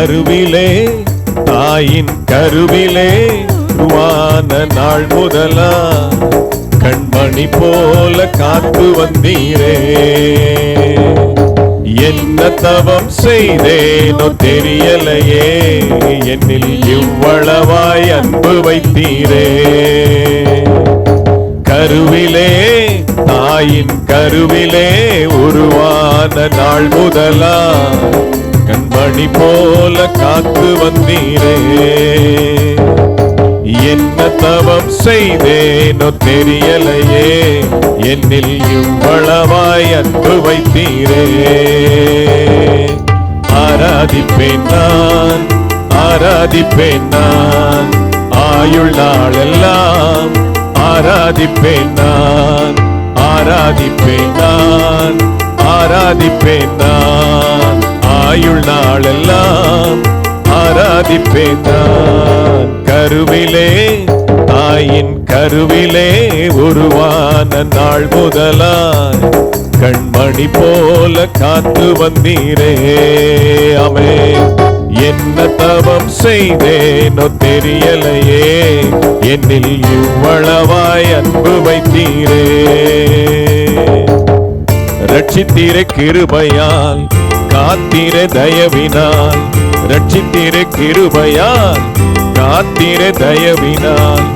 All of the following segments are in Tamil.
கருவிலே தாயின் கருவிலே உருவான நாள் முதலா கண்மணி போல காத்து வந்தீரே. என்ன தவம் செய்தேனோ தெரியலையே என்னில் இவ்வளவாய் அன்பு வைத்தீரே. கருவிலே தாயின் கருவிலே உருவான நாள் முதலா கண்மணி போல காத்து வந்தீரே. என்ன தவம் செய்தேனோ தெரியலையே. என்னில் இவ்வளவாய் அன்பு வைத்தீரே. ஆராதிப்பேன் நான் ஆராதிப்பேன் நான். ஆயுள் நாளெல்லாம் ஆராதிப்பேன் நான். ஆராதிப்பேன் நான் ஆராதிப்பேன் நான். ஆயுள் நாளெல்லாம் ஆராதிப்பேன் நான். கருவிலே தாயின் கருவிலே உருவான நாள் முதலாய் கண்மணி போல காத்து வந்தீரே. அமே என்ன தவம் செய்தேனோ தெரியலையே. என்னில் இவ்வளவாய் அன்பு வைத்தீரே. ரட்சித்தீரே கிருபையால் காத்திர தயவினால் ரட்சித்திர கிருபையால் காத்திர தயவினால்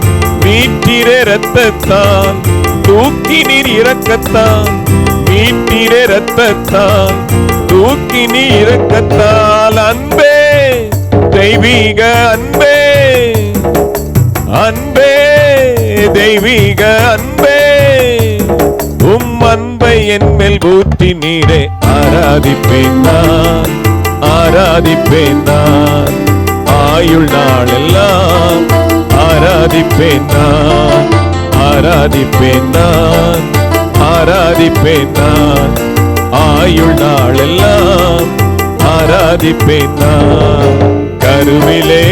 மீட்டீர ரத்தத்தால் தூக்கி நீர் இரக்கத்தால் மீட்டீர ரத்தத்தால் தூக்கி நீ இறக்கத்தால் அன்பே தெய்வீக அன்பே அன்பே தெய்வீக அன்பே. அன்பை என் மேல் ஊற்றி நீரே ஆராதிப்பேன் நான் ஆராதிப்பேன் நான். ஆயுள் நாளெல்லாம் ஆராதிப்பேன் நான் ஆராதிப்பேன் நான் ஆராதிப்பேன் நான். ஆயுள் நாளெல்லாம் ஆராதிப்பேன் நான். கருவிலே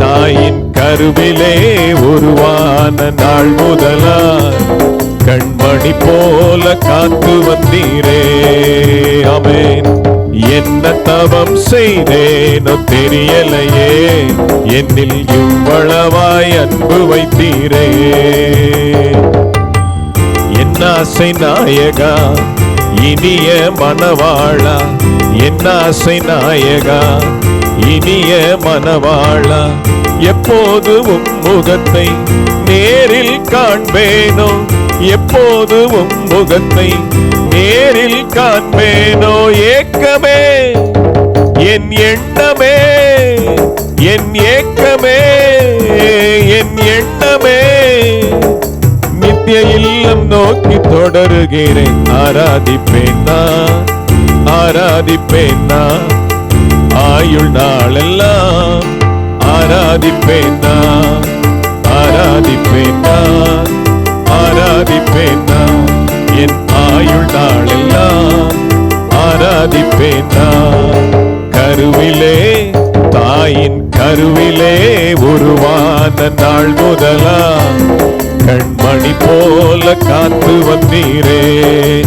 தாயின் கருவிலே உருவான நாள் முதலா கண் மணி போல காத்து வந்தீரே. அமேன் என்ன தவம் செய்தேனோ தெரியலையே. என்னில் இவ்வளவாய் அன்பு வைத்தீரே. என் ஆசை நாயகா இனிய மணவாளா. என் ஆசை நாயகா இனிய மணவாளா. எப்போது உம் முகத்தை நேரில் காண்பேனோ எப்போது முகத்தை நேரில் காண்பேனோ ஏக்கமே. என் எண்ணமே என் ஏக்கமே என் எண்ணமே. நித்திய இல்லம் நோக்கி தொடருகிறேன் ஆராதிப்பேன் நான் ஆராதிப்பேன் நான். ஆயுள் நாளெல்லாம் ஆராதிப்பேன் நான் ஆராதிப்பேன் நான். ஆராதிப்பேன் நான். என் ஆயுள் நாளெல்லாம் ஆராதிப்பேன் நான். கருவிலே தாயின் கருவிலே உருவான நாள் முதலா கண்மணி போல காத்து வந்தீரே.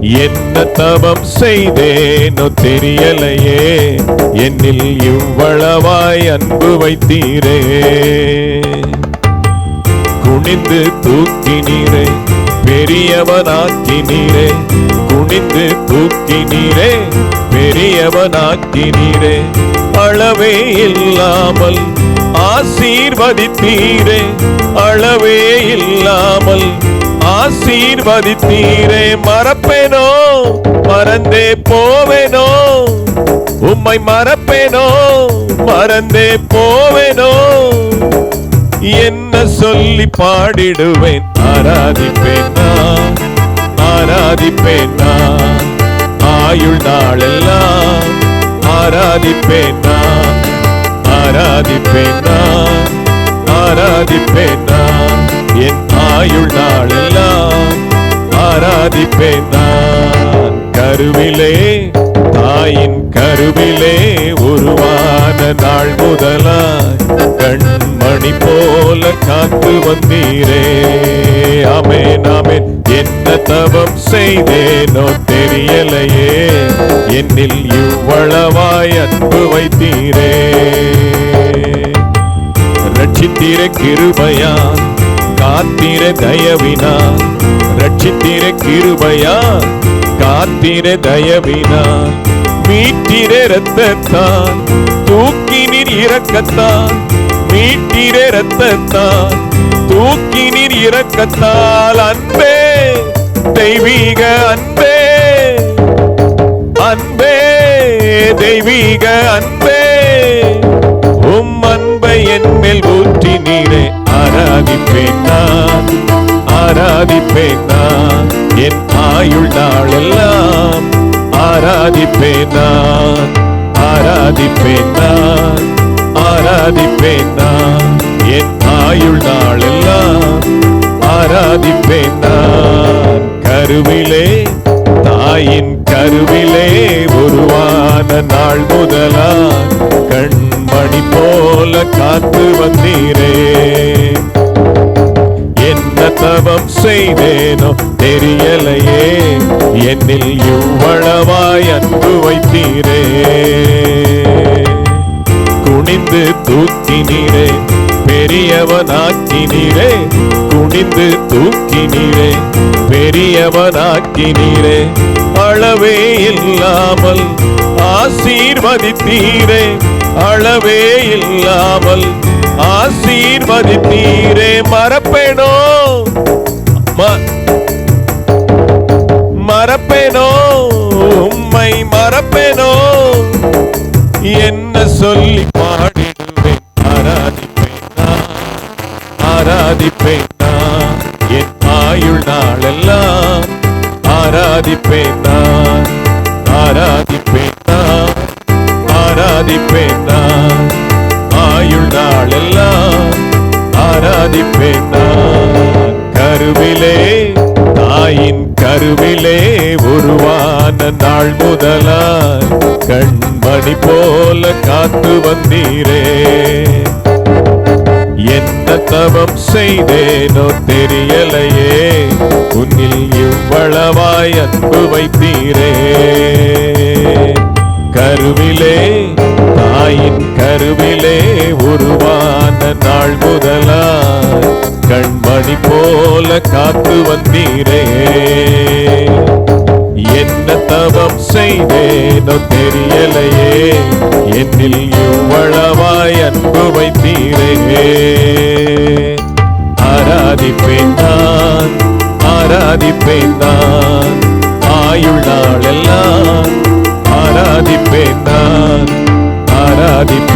என்ன தவம் செய்தேனோ தெரியலையே. என்னில் இவ்வளவாய் அன்பு வைத்தீரே. குனிந்து தூக்கினீரே பெரியவனாக்கினீரே. குனிந்து தூக்கினீரே பெரியவனாக்கினீரே. அளவே இல்லாமல் ஆசீர்வதித்தீரே. அளவே இல்லாமல் ஆசீர்வதித்தீரே. மறப்பேனோ? மறந்தே போவேனோ? உம்மை மறப்பேனோ? மறந்தே போவேனோ? என்ன சொல்லி பாடிடுவேன்? ஆராதிப்பேன் நான். ஆராதிப்பேன் நான். ஆயுள் நாளெல்லாம் ஆராதிப்பேன் நான். ஆராதிப்பேன் நான். ஆராதிப்பேன் நான். என் ஆயுள் நாளெல்லாம் ஆராதிப்பேன் நான். கருவிலே தாயின் கருவிலே உருவா நாள் முதலாய் கண்மணி போல காத்து வந்தீரே. ஆமென் ஆமென். என்ன தவம் செய்தேனோ தெரியலையே. என்னில் இவ்வளவாய் அன்பு வைத்தீரே. ரட்சித்தீர கிருபையா காத்தீர தயவினா ரட்சித்தீர கிருபையா காத்தீர தயவினா மீட்டிரே ரத்தத்தான் தூக்கினீர் இறக்கத்தான் மீட்டிரே ரத்தத்தான் தூக்கினீர் இறக்கத்தால் அன்பே தெய்வீக அன்பே. அன்பே தெய்வீக அன்பே. உம் அன்பை என் மேல் ஊற்றி நீரே ஆராதிப்பேன் நான். ஆராதிப்பேன் நான். என் ஆயுள் நாளெல்லாம் ஆராதிப்பேன் நான் ஆராதிப்பேன் நான் ஆராதிப்பேன் நான் என் ஆயுள் நாளெல்லாம் ஆராதிப்பேன் நான் கருவிலே தாயின் கருவிலே உருவான நாள் முதலா கண்மணி போல காத்து என்ன செய்தேனோ தெரியலையே. என்னில் இவ்வளவாய் அன்பு வைத்தீரே. குனிந்து தூக்கினீரே பெரியவனாக்கினீரே. குனிந்து தூக்கினீரே பெரியவனாக்கினீரே. அளவே இல்லாமல் ஆசீர்வதித்தீரே. அளவே இல்லாமல் ஆசீர்வதித்தீரே. மறப்பேனோ மறப்பேனோ? உம்மை மறப்பேனோ? என்ன சொல்லி பாடிடுவேன்? ஆராதிப்பேன் நான். ஆராதிப்பேன் நான். என் ஆயுள் நாளெல்லாம் ஆராதிப்பேன் நான். ஆராதிப்பேன் நான். ஆராதிப்பேன் நான். ஆயுள் நாளெல்லாம் ஆராதிப்பேன் நான். கருவிலே தாயின் கருவிலே உருவான நாள் முதலாய் கண்மணி போல காத்து வந்தீரே. என்ன தவம் செய்தேனோ தெரியலையே உன்னில் இவ்வளவாய் அன்பு வைத்தீரே. கருவிலே தாயின் கருவிலே உருவான நாள் முதலாய் கண்மணி போல காத்து வந்தீரே. என்ன தவம் செய்தேனோ தெரியலையே. என்னில் இவ்வளவாய் அன்பு வைத்தீரே. ஆராதிப்பேன் தான் ஆராதிப்பேன் தான் ஆயுள் நாளெல்லாம் ஆராதிப்பேன் தான் ஆராதிப்பேன்